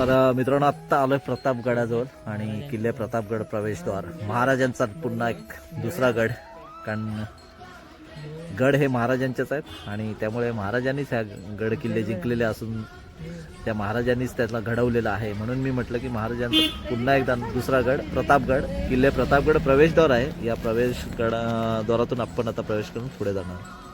तर मित्रांनो आत्ता आलोय प्रतापगडाजवळ आणि किल्ले प्रतापगड प्रवेशद्वार. महाराजांचा पुन्हा एक दुसरा गड कारण गड हे महाराजांचेच आहेत आणि त्यामुळे महाराजांनीच ह्या गड किल्ले जिंकलेले असून त्या महाराजांनीच त्याला घडवलेलं आहे. म्हणून मी म्हटलं की महाराजांचा पुन्हा एकदा दुसरा गड प्रतापगड किल्ले प्रतापगड प्रवेशद्वार आहे. या प्रवेश गडाद्वारातून आपण आता प्रवेश करून पुढे जाणार.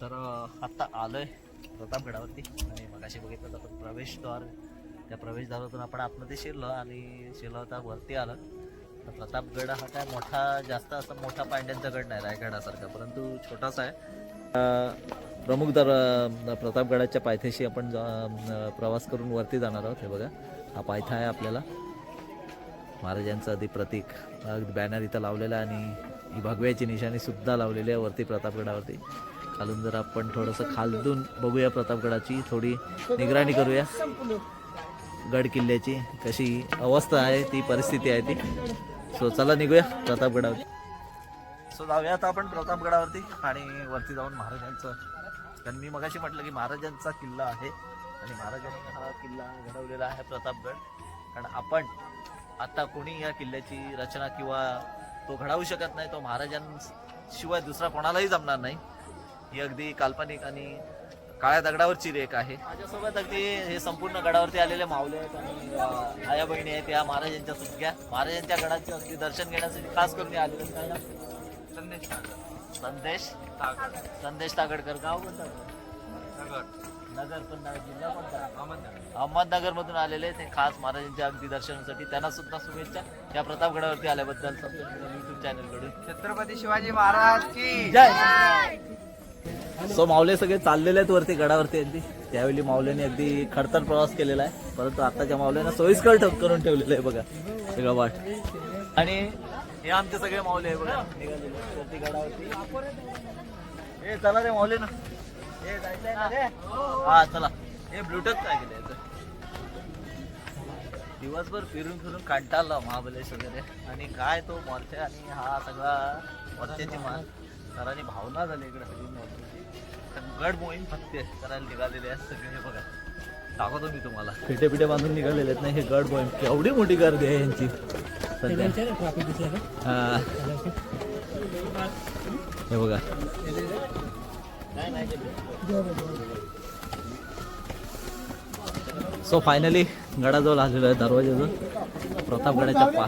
तर आत्ता आत्ता आलोय प्रतापगडावरती आणि मग अशी बघितलं तर आपण प्रवेशद्वार त्या प्रवेशद्वारातून आपण आतमध्ये शिरलो आणि शिरलो तर वरती आलं. तर प्रतापगड हा काय मोठा जास्त असा मोठा पांड्यांचा गड नाही रायगडासारखा परंतु छोटासा आहे. प्रमुख दर प्रतापगडाच्या पायथ्याशी आपण जा- प्रवास करून वरती जाणार आहोत. हे बघा हा पायथा आहे आपल्याला. महाराजांचं आधी प्रतीक बॅनर इथं लावलेला आहे आणि ही भगव्याची निशाणी सुद्धा लावलेली आहे वरती प्रतापगडावरती खालून जर आपण थोडंसं खालून बघूया प्रतापगडाची. थोडी निगराणी करूया. गड किल्ल्याची कशी अवस्था आहे ती परिस्थिती आहे ती. सो चला निघूया प्रतापगडावरती. सो जाऊया आता आपण प्रतापगडावरती आणि वरती जाऊन महाराजांचं. कारण मी मगाशी म्हटलं की महाराजांचा किल्ला आहे आणि महाराजांनी हा किल्ला घडवलेला आहे प्रतापगड. कारण आपण आता कोणी या किल्ल्याची रचना किंवा तो घडवू शकत नाही तो महाराजांशिवाय दुसरा कोणालाही जमणार नाही. ही अगदी काल्पनिक आणि काळ्या दगडावरची रेख आहे. माझ्यासोबत अगदी हे संपूर्ण गडावरती आलेले माऊले आहेत आणि आया बहिणी आहेत या महाराजांच्या सुटक्या. महाराजांच्या गडाचे अगदी दर्शन घेण्यासाठी खास करून हे आलेले नाव? संदेश संदेश? तागडकर गाव कोणतं? नगर. पण जिल्हा कोणता? अहमदनगर. मधून आलेले ते खास महाराजांच्या अगदी दर्शनासाठी त्यांना सुद्धा शुभेच्छा. या प्रतापगडावरती आल्याबद्दल युट्यूब चॅनलकडून. छत्रपती शिवाजी महाराज की जय! सो माऊले सगळे चाललेले आहेत वरती गडावरती अगदी. त्यावेळी माऊलेने अगदी खडतर प्रवास केलेला आहे. परंतु आताच्या माऊलेनं सोयीस्कर ठप करून ठेवलेलं आहे बघा. सगळं वाट. आणि हे आमचे सगळे माऊले आहे बघा. वरती गडावरती. ए चला रे माऊले ना ए जायचंय हा चला. हे ब्लूटूथ काय केलं दिवसभर फिरून फिरून कंटाळला महाबलेश वगैरे. आणि काय तो मोर्चा आणि हा सगळा मोर्चाची मान सरांनी भावना झाली इकडे सगळी मोर्चाची. गड मोहीम फक्त करायला निघालेले आहेत सगळे हे बघा. दाखवतो मी तुम्हाला. पिठे पिठे बांधून निघालेले आहेत ना हे गड मोहीम. केवढी मोठी गर्दी आहे यांची. सध्या. हा. हे बघा. सो फायनली गडाजवळ आलेलो आहे दरवाजाजवळ प्रतापगडाच्या पा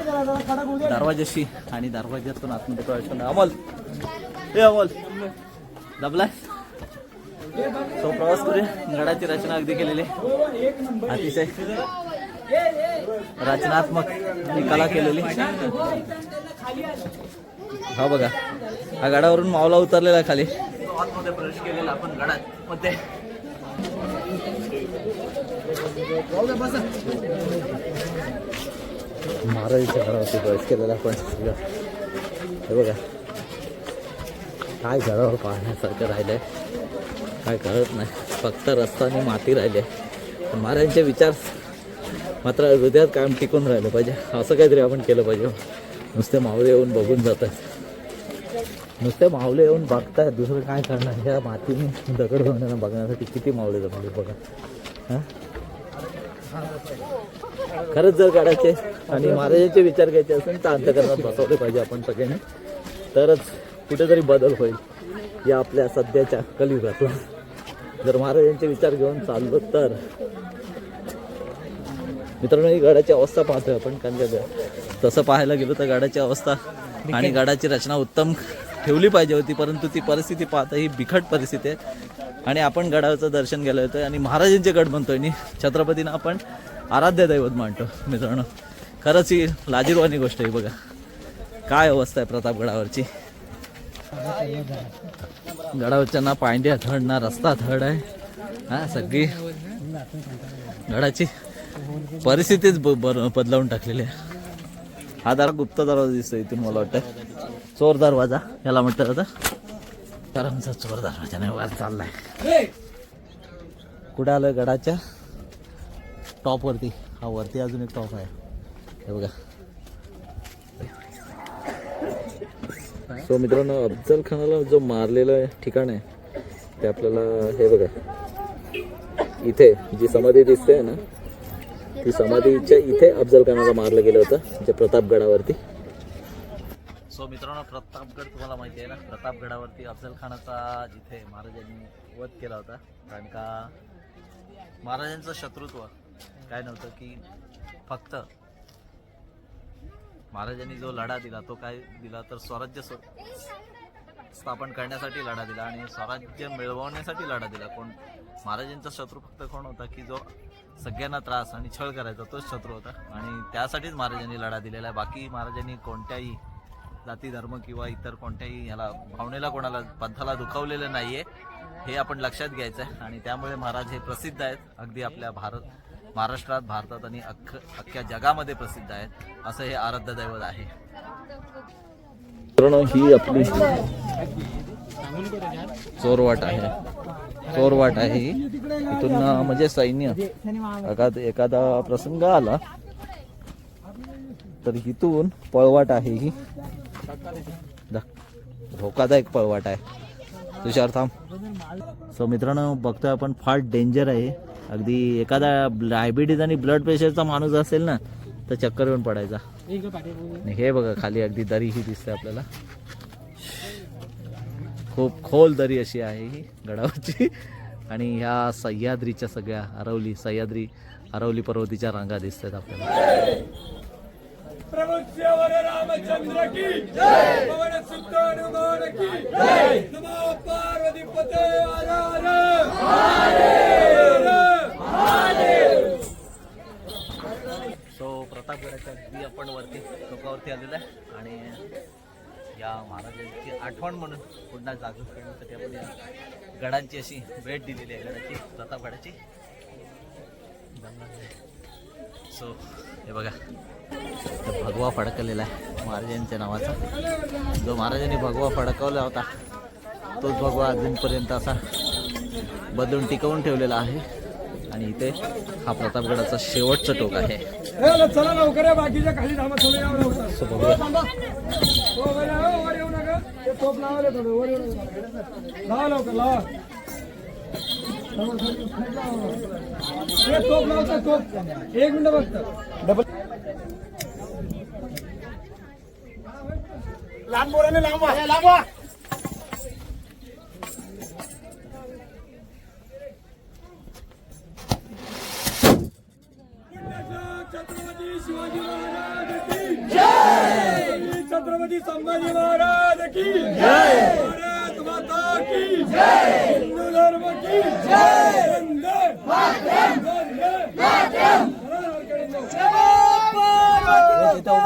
दरवाजाशी आणि दरवाज्यातून आतमध्ये प्रवेश करणार. अमोल! हे अमोल! दबलाय? सो प्रवास करूया. गडाची रचना अगदी केलेली. अतिशय रचनात्मक ही कला केलेली. हा बघा. हा गडावरून मावला उतरलेला खाली. आतमध्ये प्रवेश केलेला आपण गडात. मध्ये. महाराजांच्या घरावरती प्रवेश केलेला आपण. हे बघा. काय घरावर पाहण्यासारखं राहिलंय. काय कळत नाही. फक्त रस्ता आणि माती राहिले. पण महाराजांचे विचार मात्र हृदयात कायम टिकून राहिलं पाहिजे. असं काहीतरी आपण केलं पाहिजे. नुसते मावळे येऊन बघून जात आहेत नुसते माऊले येऊन बघतायत. दुसरं काय करणार? ह्या मातीने दगड होणार बघण्यासाठी. किती मावळे जमले बघा. हां? खरंच जर काढायचे आणि महाराजांचे विचार घ्यायचे असेल तर अंतकरणात बसवले पाहिजे आपण सगळ्यांनी. तरच कुठेतरी बदल होईल. या आपल्या सध्याच्या कलियुगातला. जर महाराजांचे विचार घेऊन चाललो तर. मित्रांनो ही गडाची अवस्था पाहतोय आपण कारण का तसं पाहायला गेलो तर गडाची अवस्था आणि गडाची रचना उत्तम ठेवली पाहिजे होती परंतु ती परिस्थिती पाहता ही बिकट परिस्थिती आहे. आणि आपण गडाचं दर्शन गेलो होतं आणि महाराजांचे गड म्हणतोय आणि छत्रपतींना आपण आराध्य दैवत मानतो मित्रांनो. खरंच ही लाजीरवाणी गोष्ट आहे बघा. काय अवस्था आहे प्रतापगडावरची. गडावरच्या ना पांड्या थड ना रस्ता थड आहे. हा सगळी गडाची परिस्थितीच ब- बदलावून टाकलेली आहे. हा दारा गुप्त दरवाजा दिसतो इथून मला वाटतं. चोर दरवाजा याला म्हणतात आता करमचा चोर दरवाजा नाही वर चाललाय. कुठे आलोय गडाच्या? टॉप वरती. हा वरती अजून एक टॉप आहे. हे बघा. सो मित्रांनो अफजल खानाला जो मारलेलं ठिकाण आहे ते आपल्याला हे बघा. इथे जी समाधी दिसते ना ती समाधीच्या इथे अफजल खानाला मारलं गेलं होतं जे प्रतापगडावरती. सो मित्रांनो प्रतापगड तुम्हाला माहिती आहे ना प्रतापगडावरती अफजल खानाचा जिथे महाराजांनी वध केला होता कारण का महाराजांचं शत्रुत्व काय नव्हतं की फक्त महाराजांनी जो लढा दिला तो काय दिला? तर स्वराज्य स्व- स्थापन करण्यासाठी लढा दिला आणि स्वराज्य मिळवण्यासाठी लढा दिला. कोण महाराजांचा शत्रू फक्त कोण होता की जो सगळ्यांना त्रास आणि छळ करायचा तोच शत्रू होता. आणि त्यासाठीच महाराजांनी लढा दिलेला आहे. बाकी महाराजांनी कोणत्याही जाती धर्म किंवा इतर कोणत्याही ह्याला भावनेला कोणाला पंथाला दुखावलेलं नाहीये हे आपण लक्षात घ्यायचं आहे आणि त्यामुळे महाराज हे प्रसिद्ध आहेत. अगदी आपल्या भारत महाराष्ट्रात भारतात आणि अख्ख अख्ख्या जगामध्ये प्रसिद्ध आहेत. असं हे आराध्य दैवत आहे. ही आपली चोरवाट आहे. चोरवाट आहे इथून म्हणजे सैन्य. एखाद एखादा प्रसंग आला तर इथून पळवाट आहे ही. धोकादायक पळवाट आहे. तुषार थांब. सो मित्रांनो बघतोय आपण फार डेंजर आहे. अगदी एखादा डायबिटीज आणि ब्लड प्रेशरचा माणूस असेल ना तर चक्कर येऊन पडायचा. आणि हे बघा खाली अगदी दरी ही दिसते आपल्याला. खूप खोल दरी अशी आहे ही गडावरची. आणि ह्या सह्याद्रीच्या सगळ्या अरवली सह्याद्री अरवली पर्वतीच्या रांगा दिसतात आपल्याला. रामचंद्र की. पवन सुत हनुमान की. नमो पार्वती पते. हर हर सो प्रतापगडाच्या अगदी आपण वरती टोकावरती आलेलो आहे. आणि या महाराजांची आठवण म्हणून पुन्हा जागृत करण्यासाठी आपण या गडांची अशी भेट दिलेली आहे गडाची प्रतापगडाची सो हे बघा. भगवा फडकलेला आहे महाराजांच्या नावाचा. जो महाराजांनी भगवा फडकवला होता तोच भगवा अजूनपर्यंत असा बदलून टिकवून ठेवलेला आहे. आणि इथे हा प्रतापगडाचा शेवटचं टोक आहे. चला लवकर या, बाकीच्या खाली थांबा थोडं यावं छत्रपती संभाजी महाराज की जय! भारत माता की जय! हिंदू धर्म की जय! वंदे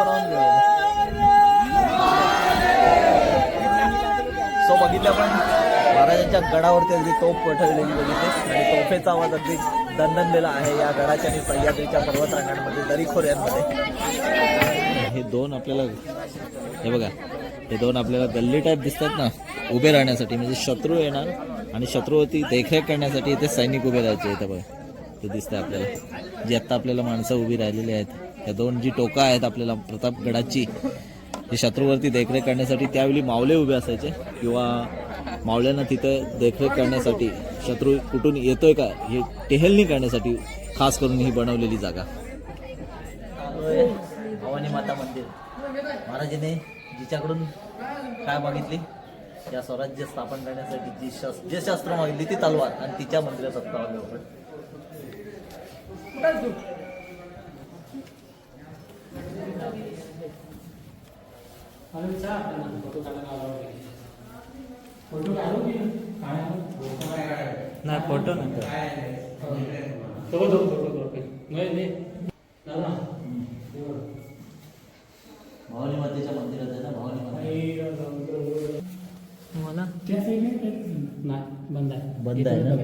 वंदे सो बघितलं आपण महाराजांच्या गडावरती अगदी तोफ पठवलेली बघितली. आणि तोफेचा आवाज अगदी दणदणलेला आहे या गडाच्या आणि सह्याद्रीच्या पर्वतरांगांमध्ये दरीखोऱ्यांमध्ये. हे दोन आपल्याला हे बघा हे दोन आपल्याला गल्ली टाईप दिसतात ना उभे राहण्यासाठी. म्हणजे शत्रू येणार आणि शत्रूवरती देखरेख करण्यासाठी इथे सैनिक उभे राहायचे इथं बघा. ते दिसतंय आपल्याला. जी आत्ता आपल्याला माणसं उभी राहिलेली आहेत. या दोन जी टोका आहेत आपल्याला प्रतापगडाची जी शत्रूवरती देखरेख करण्यासाठी त्यावेळी मावळे उभे असायचे. किंवा मावळ्यांना तिथं देखरेख करण्यासाठी शत्रू कुठून येतोय का हे टेहलणी करण्यासाठी खास करून ही बनवलेली जागा. भवानी माता मंदिर. महाराजांनी जिच्याकडून काय मागितली? या स्वराज्य स्थापन करण्यासाठी जी शस्त्र जे शस्त्र मागितली ती तलवार आणि तिच्या मंदिरात आलो आपण नाही फोटो भवानी मातेच्या मंदिरात आहे ना भवानी माता मला बंद आहे. बंद आहे ना?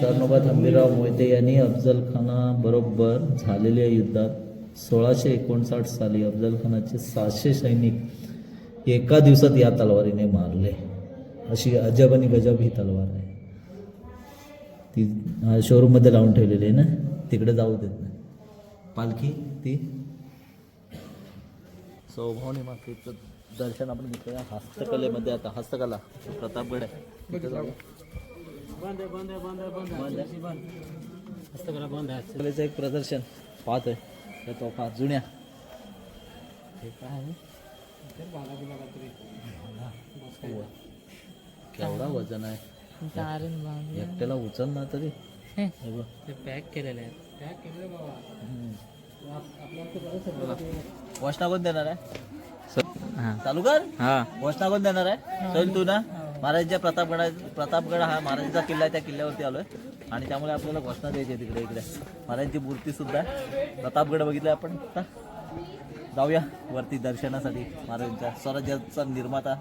सरनोबत हंबीरराव मोहिते यांनी अफजल खाना बरोबर झालेल्या युद्धात सोळाशे एकोणसाठ साली अफजल खानाचे सातशे सैनिक एका दिवसात या तलवारीने मारले. अशी अजब आणि गजब ही तलवार आहे. ती शोरूममध्ये लावून ठेवलेली आहे ना? तिकडे जाऊ देत नाही. पालखी ती? सौभवनी मातेचं दर्शन आपण घेतलं हस्तकलेमध्ये. आता हस्तकला प्रतापगड आहे. जाऊ. बंद आहे. हस्तकलेचं एक प्रदर्शन पाहतोय. त्या तोफा जुन्या. हे काय आहे. केवढा वजन आहे. एकट्याला उचल ना तरी. हे. बघ. ते पॅक केलेले आहेत. घोषणा कोण देणार आहे. चालू कर हां. घोषणा कोण देणार आहे. चल तू ना महाराजांच्या प्रतापगड प्रतापगड हा महाराजांचा किल्ला आहे त्या किल्ल्यावरती आलोय. आणि त्यामुळे आपल्याला घोषणा द्यायची आहे तिकडे इकडे. महाराजांची मूर्ती सुद्धा प्रतापगड बघितलं आपण आता. जाऊया वरती दर्शनासाठी महाराजांच्या स्वराज्याचा निर्माता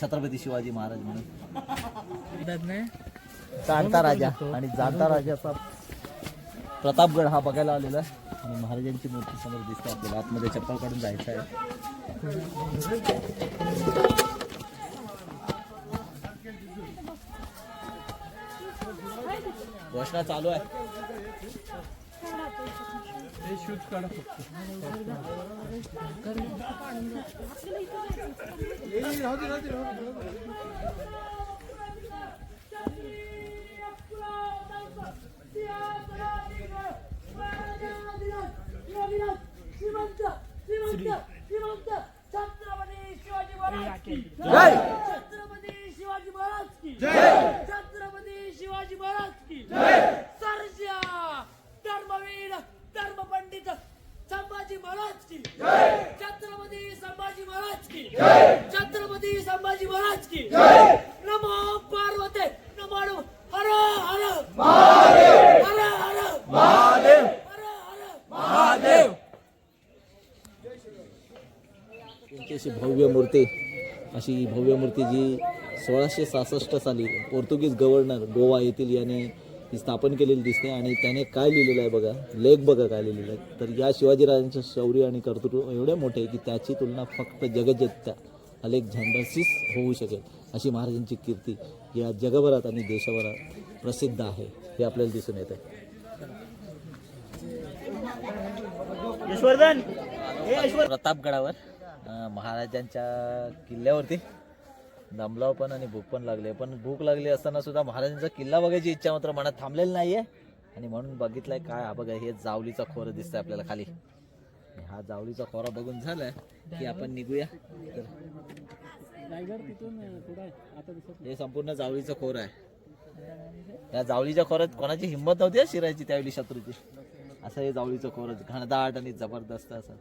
छत्रपती शिवाजी महाराज म्हणून. जाणता राजा आणि जाणता राजाचा प्रतापगड हा बघायला आलेला आहे. आणि महाराजांची मूर्ती समोर दिसते आपल्याला. आतमध्ये चप्पल जायचं आहे. घोषणा चालू आहे. श्रीमंत छत्रपती शिवाजी महाराज की. जय! छत्रपती शिवाजी महाराज की. जय! छत्रपती शिवाजी महाराज की. जय! सर्जा धर्मवीर धर्मपंडित संभाजी महाराज की. जय छत्रपती संभाजी महाराज की जय छत्रपती संभाजी महाराज की जय नमो पार्वते नमो नमो हर हर महादेव हर हर महादेव हर हर त्यांची अशी भव्य मूर्ती अशी भव्य मूर्ती जी सोळाशे सहासष्ट साली पोर्तुगीज गव्हर्नर गोवा येथील याने ती स्थापन केलेली दिसते आणि त्याने काय लिहिलेलं आहे बघा? लेख बघा काय लिहिलेलं आहे. तर या शिवाजीराजांचं शौर्य आणि कर्तृत्व एवढे मोठे की त्याची तुलना फक्त जगज्जेत्या अलेक्झांडरशीच होऊ शकेल अशी महाराजांची कीर्ती या जगभरात आणि देशभरात प्रसिद्ध आहे. हे आपल्याला दिसून येत आहे. प्रतापगडावर महाराजांच्या किल्ल्यावरती. दमलाव पण आणि भूक पण लागली. पण भूक लागली असताना सुद्धा महाराजांचा किल्ला बघायची इच्छा मात्र मनात थांबलेली नाही आहे आणि म्हणून बघितलंय काय हा बघा हे जावलीचा खोरं दिसतंय आपल्याला खाली. हा जावलीचा खोरा बघून झालाय की आपण निघूया. तर हे संपूर्ण जावळीचं खोर आहे. या जावळीच्या खोऱ्यात कोणाची हिंमत नव्हती शिरायची त्यावेळी शत्रूची. असं हे जावळीचं खोर घनदाट आणि जबरदस्त असं.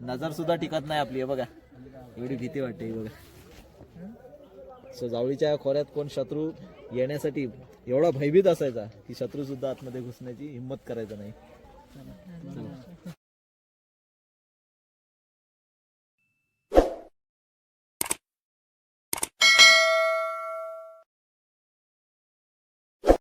नजर सुद्धा टिकत नाही आपली बघा. एवढी भीती वाटते ही बघा. सो जावळीच्या खोऱ्यात कोण शत्रू येण्यासाठी एवढा भयभीत असायचा की शत्रू सुद्धा आतमध्ये घुसण्याची हिंमत करायचं नाही.